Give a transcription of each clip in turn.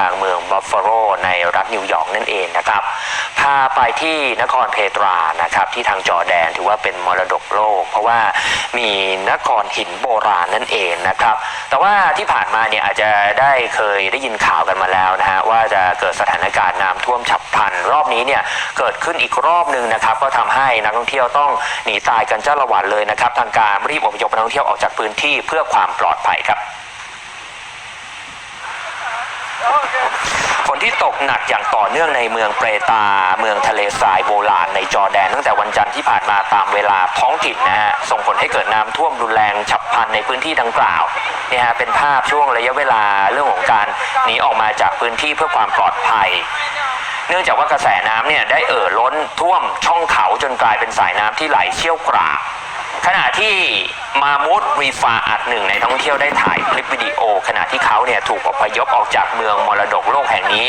ทางเมืองบัฟฟาโลในรัฐนิวยอร์กนั่นเองนะครับพาไปที่นครเพตรานะครับที่ทางจอร์แดนถือว่าเป็นมรดกโลก เพราะว่ามีนครหินโบราณนั่นเองนะครับแต่ว่าที่ผ่านมาเนี่ยอาจจะได้เคยได้ยินข่าวกันมาแล้วนะฮะว่าจะเกิดสถานการณ์น้ำท่วมฉับพลันรอบนี้เนี่ยเกิดขึ้นอีกรอบหนึ่งนะครับก็ทำให้นักท่องเที่ยวต้องหนีตายกันเจ้าละวันเลยนะครับทางการรีบอพยพนักท่องเที่ยวออกจากพื้นที่เพื่อความปลอดภัยครับ ฝนที่ตกหนักอย่างต่อเนื่องในเมืองเปรตา เมืองทะเลทรายโบราณในจอแดน ตั้งแต่วันจันทร์ที่ผ่านมาตามเวลาท้องถิ่นนะฮะส่งผลให้เกิดน้ำท่วมรุนแรงฉับพลันในพื้นที่ดังกล่าวเนี่ยฮะเป็นภาพช่วงระยะเวลาเรื่องของการหนีออกมาจากพื้นที่เพื่อความปลอดภัยเนื่องจากว่ากระแสน้ำเนี่ยได้เอ่อล้นท่วมช่องเขาจนกลายเป็นสายน้ำที่ไหลเชี่ยวกราก ขณะที่มามูดรีฟาอัดหนึ่งในท่องเที่ยวได้ถ่ายคลิปวิดีโอ ขณะที่เขาเนี่ยถูกอพยพออกจากเมืองมรดกโลกแห่งนี้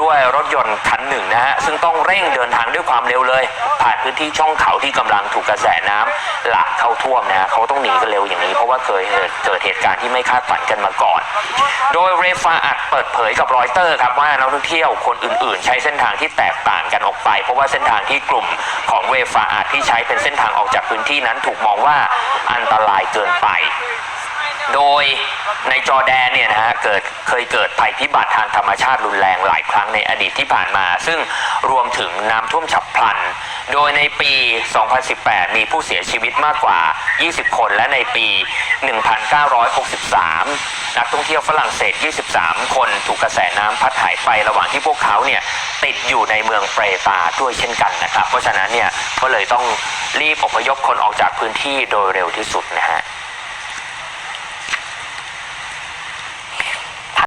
ด้วยรถยนต์คันหนึ่งนะฮะ ซึ่งต้องเร่งเดินทางด้วยความเร็วเลย ผ่านพื้นที่ช่องเขาที่กำลังถูกกระแสน้ำหลากเข้าท่วมนะเขาต้องหนีกันเร็วอย่างนี้ เพราะว่าเคยเกิดเหตุการณ์ที่ไม่คาดฝันกันมาก่อนโดยเรฟาอัดเปิดเผยกับรอยเตอร์ครับว่านักท่องเที่ยวคนอื่นๆ ใช้เส้นทางที่แตกต่างกันออกไป เพราะว่าเส้นทางที่กลุ่มของเรฟาอัดที่ใช้เป็นเส้นทางออกจากพื้นที่นั้นถูกมองว่าอันตรายเกินไป โดยในจอแดนเนี่ยนะฮะเกิดเคยเกิดภัยพิบัติทางธรรมชาติรุนแรงหลายครั้งในอดีตที่ผ่านมา ซึ่งรวมถึงน้ำท่วมฉับพลัน โดยในปี 2018 มีผู้เสียชีวิตมากกว่า 20 คนและในปี 1963 นักท่องเที่ยวฝรั่งเศส 23 คนถูกกระแสน้ำพัดหายไประหว่างที่พวกเขาเนี่ยติดอยู่ในเมืองเปรตาด้วยเช่นกันนะครับ เพราะฉะนั้นเนี่ยก็เลยต้องรีบอพยพคนออกจากพื้นที่โดยเร็วที่สุดนะฮะ